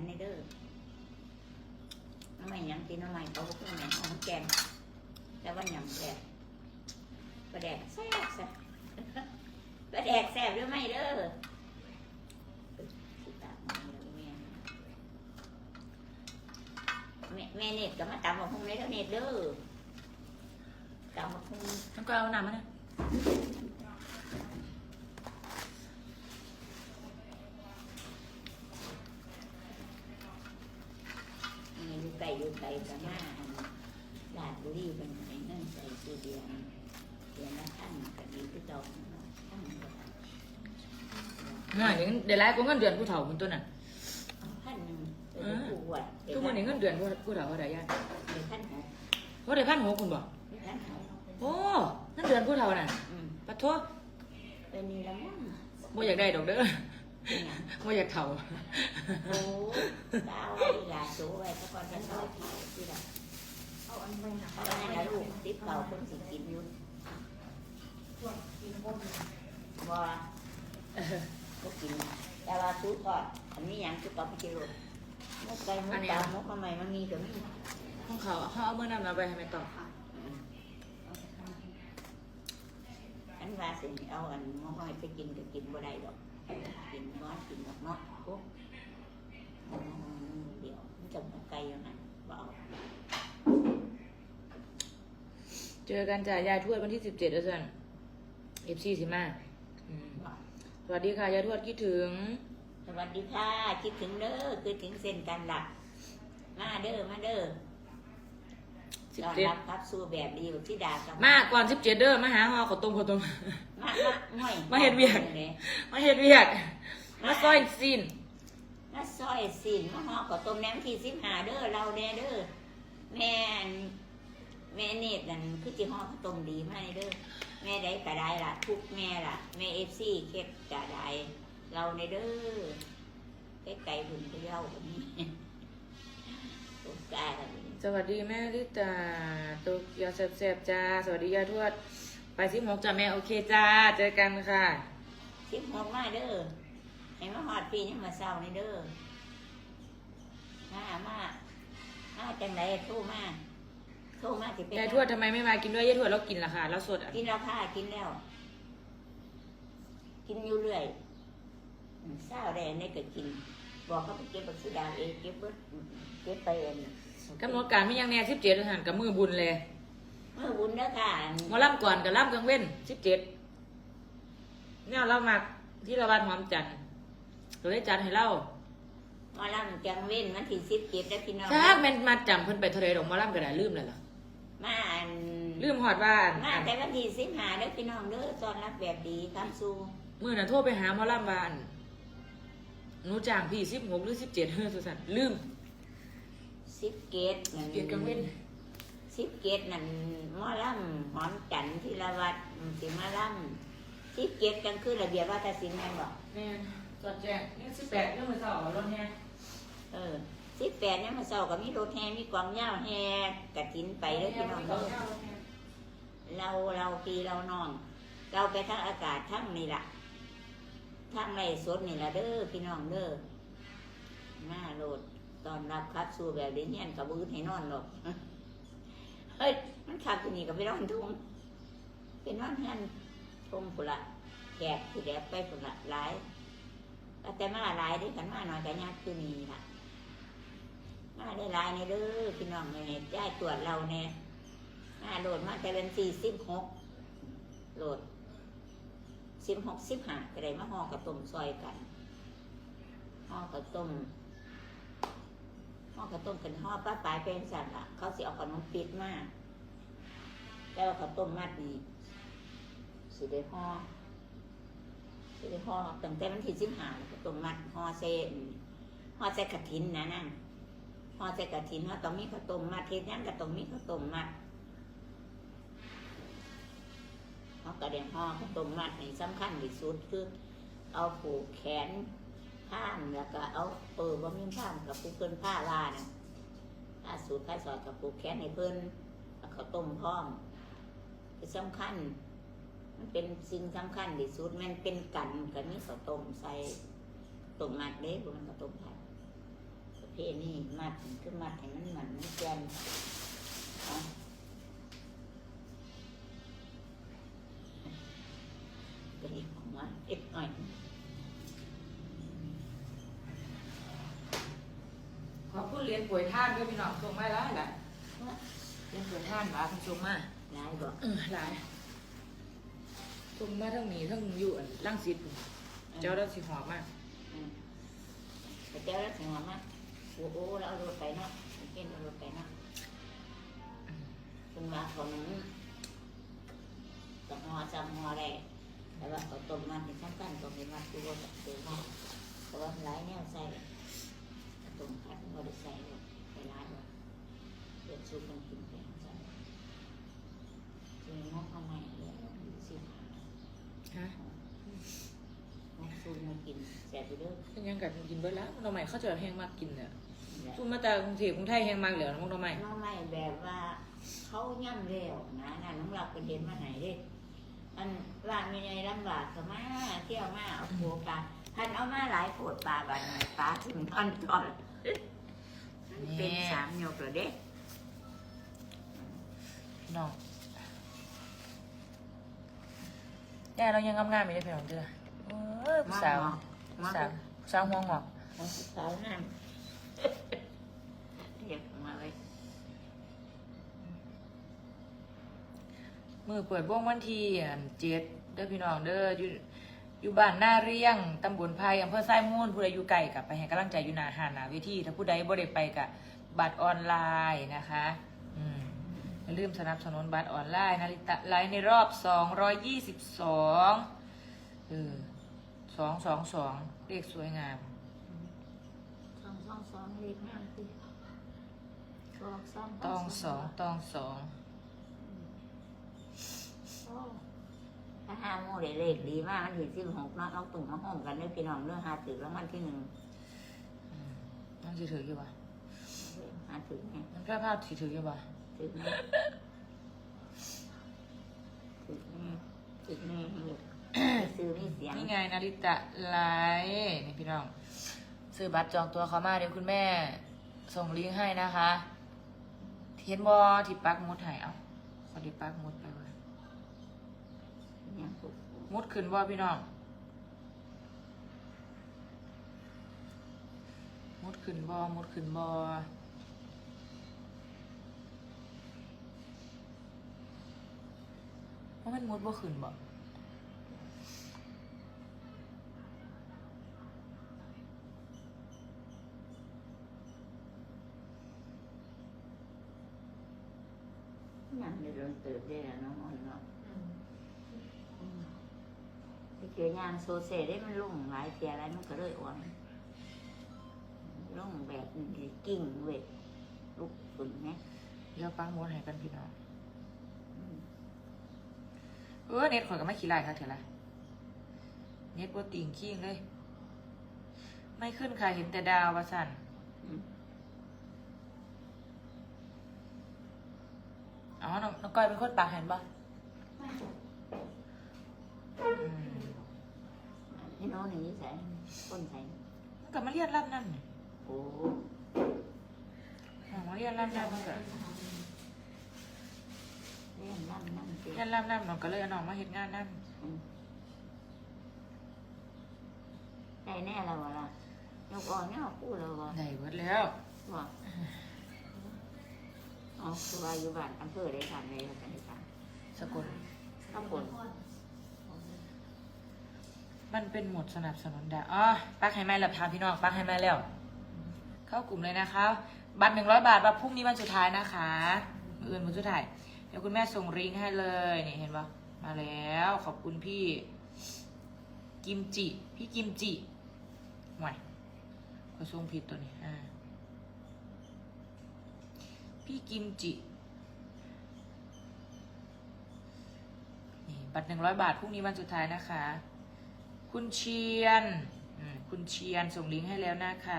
นในเด้อน้ำมันยังกินน้ำมันเขาก็แม่หอมแกงแต่ว่าหยังแซ่บประแดกแซ่บแซ่บประแดกแซ่บหรือไม่เด้อแม่เน็ตก็มาตำบักหุ่งในเด้อเน็ตเด้อตำบักหุ่งน้ำก็เอาหน้ำมาเนี่ย มีอยู่ไก่อยู่ไก่ก็มาอันลาดบุรีเป็นไอ้นั่นใส่คือเดียนเดียนละท่านก็ดีคือเก่าเนาะท่านก็หน่อยนึงเดี๋ยวไล่กูเงินเดือนผู้เฒ่าคนตัวน่ะเอาพันหนึ่งเออผู้วดทุกวันนี้เงินเดือนผู้ผู้เฒ่าเท่าไหร่ย่าเดี๋ยวพันหกว่าได้พันหกคุณบอกเดี๋ยวพันหกโอ้เงินเดือนผู้เฒ่าน่ะอืมปะโทษเป็นนี่ละมั้งบ่อยากได้ดอกเด้อ เป็นหยังบ่อยากเฒ่าโอ้ดาวไอ้ยาสูไว้ตะกอนจะชอบที่ละเอาอันไปหาเพราะว่านั่นละลูกติดเก่าคนสิกินอยู่ส่วนกินก้มบ่ก็กินแต่ว่าสูทอดอันนี้หยังคือปลาพิจิโรดมุกไก่มุกปลามุกมาใหม่มันมีก็มีของเขาเขาเอาเมื่อนำเราไปให้แม่ต่ออันว่าสิเอาอันหม้อห้อยไปกินก็กินบ่ได้ดอก กินน้อยกินดอกเนาะโอ้อืมเดี๋ยวจะมาไกลอยู่นะบอาเจอกันจ้ะยายทวดวันที่สิบเจ็ดแล้วสั่นเอฟซีสิมาสวัสดีค่ะยายทวดคิดถึง สวัสดีค่ะ คิดถึงเด้อคือถึงเส้นกันหลักมาเด้อมาเด้อ สิบตอนเจ็ดรับครับสู้แบบดีแบบที่ดากับมาก่อนสิบเจ็ดเด้อมาหาฮอขาวต้มขาวต้ม มามาห่วยมาเฮ็ดเวียกมาเฮ็ดเวียกมาซอยซีนมาซอยสินมาห่อข้าวต้มแหนมที่สิบหาเด้อเราแน่เด้อแม่นแม่เนตรนั่นคือจิห่อข้าวต้มดีมากเด้อแม่ได้กระได้ล่ะ ทุกแม่ล่ะ แม่เอฟซีเค็ดกระได้เราในเด้อใกล้ไก่บุญไปเล่าคนนี้ตุ๊กตากันนี้ สวัสดีแม่ลิตาโตเกียวแซ่บๆจ้า สวัสดียายทวด ไปสิหกจ้าแม่โอเคจ้า เจอกันค่ะสิบหกมาเด้อให้มาหอดปีนี้มาเศร้านี่เด้อมามามาจังไรโทรมาโทรมาสิเป็นยายทวดทำไมไม่มากินด้วยยายทวดเรากินละค่ะเราสดอะกินแล้วค่ะกินแล้ว กินอยู่เรื่อยอืมเศร้าแดงนี่ก็กิน บอกเขาไปเก็บบักสีดาเองเก็บเบิดเก็บไปเองกำหนดการไม่ยังแน่สิบเจ็ดหันกับมือบุญเลยเมื่อบุญเด้อค่ะหมาล่ำก่อนกับล่ำกลางเว้นสิบเจ็ดเนี่ยเรามาที่เราบ้านหอมจันทร์เราได้จัดให้เราหมาล่ำจังเว้นวันที่สิบเก็บได้อพี่น้องถ้าแม่นมาจำเพิ่นไปทะเลดอกหมาล่ำก็ได้ลืมเลยล่ะมาอันลืมหอดว่าอันมาแต่วันที่สิบหาเด้อพี่น้องเด้อตอนรับแบบดีคำสู้มื่อน่ะโทรไปหาหมาล่ำบ้าน หนูจ้างพี่สิบหกหรือสิบเจ็ดเฮ้ยสุสันลืมสิบเกตนั่นเกียรติกังเว้นสิบเกตนั่นหมอลำหอมจันทร์ธีรวัตรสิมาลำสิบเกตกันคือระเบียบวัฒนศิลป์แม่นบอกแม่นจอดแจ้งนี่สิบแปดเรื่องมือสองรถแฮเออสิบแปดเนี่ยามมาเศร้าก็มีรถแห่มีกวางย่าวแห่กระถินไปเด้อพี่น้องเด้อเราเราปีเรานอนเราไปทั้งอากาศทั้งนี่ล่ะ ทั้งไรสดนี่ละเด้อพี่น้องเด้อหน้าโหลดตอนรับคัดสู้แบบเดียนเฮียนกับบื้อให้นอนหรอกเฮ้ยมันขับที่นี่ก็ไปนอนทุ่งไปนอนเฮียนทุ่งผุละแขกที่แดบไปผุละหลายแต่มาหลายได้ขันมาหน่อยก็ญาติคือนี่ล่ะมาได้หลายในเด้อพี่น้องเนี่ยย้ายตรวจเราเนี่ยมาโหลดมาแต่เป็นสี่สิบหกโหลด สิบหกสิบห้าก็ได้มาห่อกระต้มซอยกันห่อกระต้มห่อกระต้มกันห่อป้าปลายเป็นสัตว์ละเขาสิเอาขนมปิดมาแต่ว่าข้าต้มมัดนี่สิได้ห่อสิได้ห่อตั้งแต่วันที่สิบห้าข้าต้มมัดห่อเส้นห่อใส่กระถินนะนั่งพอใส่กระถินว่าต้องมีข้าวต้มมัดเทศนั้นก็ต้องมีข้าวต้มมัด เขากระเดียงห่อข้าต้มมัดนี่สำคัญที่สุดคือ เอาผูกแขนผ้ามแล้วก็เอาเออบ่มีผ้ามกับผูกเพิ่นผ้าลานะผ้าสูตรผ้าสอดกับผูกแขนให้เพิ่นแล้วข้าต้มพร้อมคือสำคัญ มันเป็นสิ่งสำคัญที่สุดมันเป็นกันกับมีข้าต้มใส่ต้มมัดเด้บนข้าต้มผัดนี่มัดคือมัดให้มันมันมันแกนเอ เรียนป่วยท่านด้วยพี่น้องส่งมาหลายหลายเรียนป่วยท่านมาคุณส่งมานายบอกเออหลายส่งมาทั้งนี้ทั้งอยู่อันลังสิตพุ่นเจ้าได้สิหอมมากอืมแต่เจ้าแล้วถึงว่ามาโอ้โหเราเอารถไปเนาะเก่งเอารถไปเนาะคุณมาของจังหอจังหอแรกแต่ว่าเอาต้มมันเป็นชั้นกันต้มเป็นมันคือว่าแบบคือว่าแต่ว่าหลายแนวใส่ ต้มผัดมันก็ได้ใส่เลยไปหลายเลยเดี๋ยวซุปมันกินไปใส่จะมีงอกเอาใหม่เลยดูสิฮะงอกซุปมันกินแซ่บไปเด้อเป็นยังกัดกินเบิดแล้วน้องใหม่เขาจะแห้งมากกินเนี่ยนี่แหละซุ่มมาจากกรุงเทพกรุงไทยแห้งมากเหลือน้องน้องใหม่น้องไม่แบบว่าเขาย่ำเร็วนะนั่นน้องเราเป็นเห็นมาไหนเด้อันร้านมีไงลำบากก็มาเที่ยวมาเอาโคปลาพันเอามาหลายโขดปลาบานนี้ปลาถึงพันตอน เป็นสามหยกเลยเด้พี่น้องแย่เรายังงามๆอยู่เลยพี่น้องเด้อเออผู้สาวมาผู้สาวผู้สาวห่วงหอกมาสาวนั่นเรียกมาเลยมือเปิดวงวันที่เจ็ดเด้อพี่น้องเด้ออยู่ อยู่บ้านหน้าเรียงตำบลไผ่อำเภอไส้มูลผู้ใดอยู่ไกลกับไปให้กำลังใจอยู่หนาหาหนาเวทีถ้าผู้ใดบ่ได้ไปกับบัตรออนไลน์นะคะอืมอย่าลืมสนับสนุนบัตรออนไลน์นาฬิตะไลฟ์ในรอบ 222เออ222เลขสวยงามสองสองสองเลขห้าสิสองสองต้องสองต้องสอง ถ้าห้าโมงได้เลขดีมากมันถือสิบหกเนาะเราตุ่มมาห้องกันเด้อพี่น้องเรื่องหาถือแล้วมันที่หนึ่งอืมน้องสิถืออยู่ปะหาถือไงน้องแพร่ภาพสิถืออยู่ปะถือไงถือไงถือไงให้ซื้อมีเสียงนี่ไงนาริตะไลฟ์นี่พี่น้อง ซื้อบัตรจองตัวเขามาเดี๋ยวคุณแม่ ส่งลิงก์ให้นะคะ เทียนบอที่ปักมุดให้เอาขอดีปักมุดไปเว้ ยเนี่ยปุ๊บมุดขึ้นบอพี่น้อง มุดขึ้นบอมุดขึ้นบอว่าะมันมุดบ่ขึ้นบ่ยังไม่โดนเติบได้แล้วเนาะ ที่เจอยางโซเซได้มันลุ่งหลายเทียอะไรมันก็เลยอ่อนลุ่งแบบนี้กิ่งเวทลุกขึ้นไงเดี๋ยวปักมุดให้กันพี่น้องเออเน็ตข่อยก็ไม่ขี้ไล่ค่ะเถอะละเน็ตบ่ติงขี้งเลย ไม่ขึ้นค่ะเห็นแต่ดาวว่าสั่นอืมอ๋อน้องน้องก้อยเป็นคนปากเห็นปะอืม น้องหนึ่งยี่ใส่คนใส่มันก็มาเรียนรับนั่นโอ้อ๋อมาเรียนรับนั่นมันก็เล่นนั่นนั่นเจ๊เรียนรับนั่นน้องก็เลยเอาน้องมาเฮ็ดงานนั่นได้แน่แล้ววะล่ะยกอ่อนเนี่ยพูดแล้ววะได้เบิดแล้วว่อ๋อคือว่าอยู่บ้านอำเภอได้ทำเลยกันได้ทสกุลำข้างบน มันเป็นหมดสนับสนุนดาอ๋อปักให้แม่แล้วพาพี่น้องปักให้แม่แล้ว เข้ากลุ่มเลยนะคะ บัตรหนึ่งร้อยบาทบัตรพรุ่งนี้วันสุดท้ายนะคะอื่นวันสุดท้าย เดี๋ยวคุณแม่ส่งริงให้เลยนี่เห็นปะมาแล้ว ขอบคุณพี่ กิมจิ พี่กิมจิหน่อยก็ส่งผิดตัวนี้อ่าพี่กิมจินี่บัตรหนึ่งร้อยบาทพรุ่งนี้วันสุดท้ายนะคะ คุณเชียน คุณเชียนส่งลิงก์ให้แล้วนะคะ